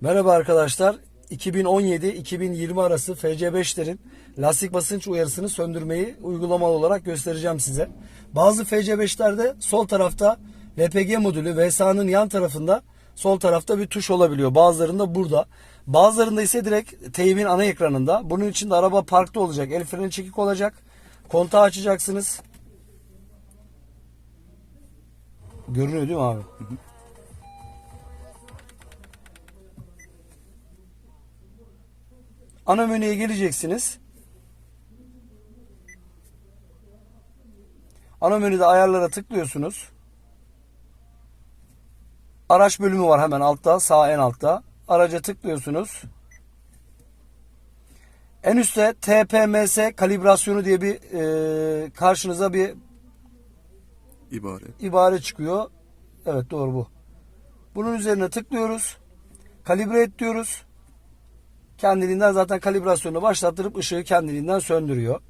Merhaba arkadaşlar. 2017-2020 arası FC5'lerin lastik basınç uyarısını söndürmeyi uygulamalı olarak göstereceğim size. Bazı FC5'lerde sol tarafta LPG modülü VSA'nın yan tarafında sol tarafta bir tuş olabiliyor. Bazılarında burada. Bazılarında ise direkt teybin ana ekranında. Bunun için de araba parkta olacak. El freni çekik olacak. Kontağı açacaksınız. Görünüyor değil mi abi? Ana menüye geleceksiniz. Ana menüde ayarlara tıklıyorsunuz. Araç bölümü var hemen altta, sağ en altta. Araca tıklıyorsunuz. En üstte TPMS kalibrasyonu diye bir e, karşınıza bir İbaret. ibare çıkıyor. Evet doğru bu. Bunun üzerine tıklıyoruz. Kalibre et diyoruz. Kendiliğinden zaten kalibrasyonu başlattırıp ışığı kendiliğinden söndürüyor.